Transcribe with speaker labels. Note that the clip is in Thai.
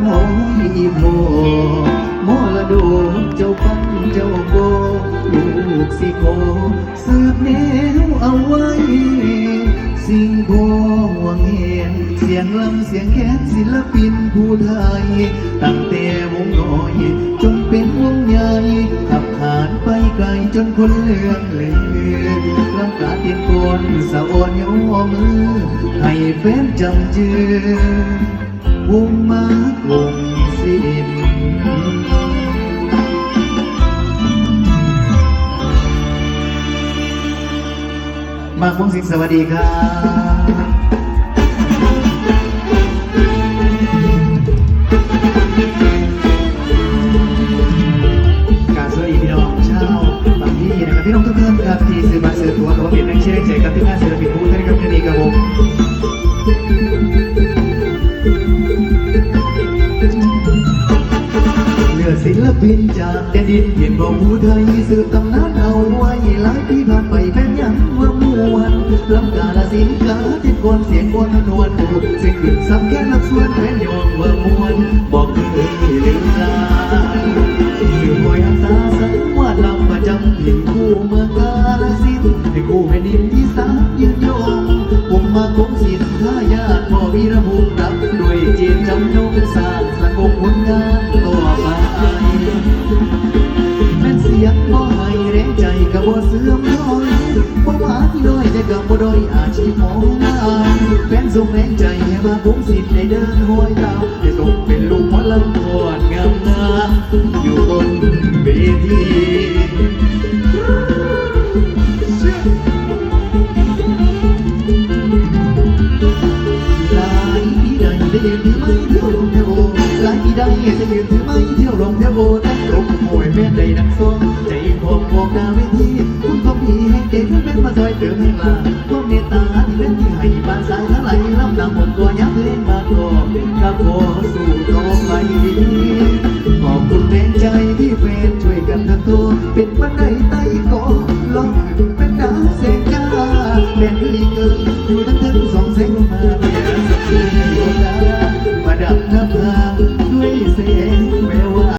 Speaker 1: เฮามีโมมอดูเจ้าปังเจ้าโบลูกสิโกสืบเนวเอาไว้ สิ่งพอหวงเห็นเสียงลำเสียงแคนศิลปินผู้ไทย ตั้งแต่วงน้อยจนเป็นวงใหญ่ขับขานไปไกลจนคนเลื่อนเลือนลำกาเตียนกวนสะอ่อนยอมือให้แฟนจำเจือ กลมสิบมากวงสิบสวัสดีครับ อศิลปินจากแดนดินเปลี่ยนบอกผู้ไทยสืบตำนานเอาไว้หลายปีผ่านไปแฟนยังว่ามวนลำกาลสินกาที่กวนเสียงกวนนวลผูกสียงขึ้นซ้ำแค่ลักส่วนแฟนยองว่ามวนบอกเคยลืมลาสื่อมวยอัตาสังวาดลำประจำถิ่นคู่เมืองกาลสินให้คู่แผ่นดินที่สามยืนยงผมมาคงสินท่ายาติพ่อวีรภูมิรับด้วยเจียนจำนงสร้างสกงผลงาน ใจกับบ่เสื่อมถอยบ่หวาที่ด้อยแต่กับบ่ด้อยอาชีพมองานแฟนส่งแรงใจให้มาคงสินได้เดินห้อยตามได้ตกเป็นลูกหมอลำพอนงามงาอยู่บนเวทีหลายปีใดได้ยืนถือไม้เที่ยวลงเที่ยวโบหลายปีใดได้ยืนถือไม้เที่ยวลงเที่ยวโบแต่ลงมวยแม่ใดนักซ้อมใจ บอกดาวิธีคุณก็มีให้เก่งให้เป็นมาซอยเติมให้ลาก็เมตตาที่เป็นที่ให้บานสายทั้งไหลลำดังหมดตัวยักเล่นมาต่อกระโปสู่ต่อไปขอบคุณแรงใจที่เป็นช่วยกันทั้งตัวเป็นบันไดใต้ก่อลองเป็นดาวแสกจ้าแม่นลีเกินอยู่ทั้งทั้งสองเสงลมา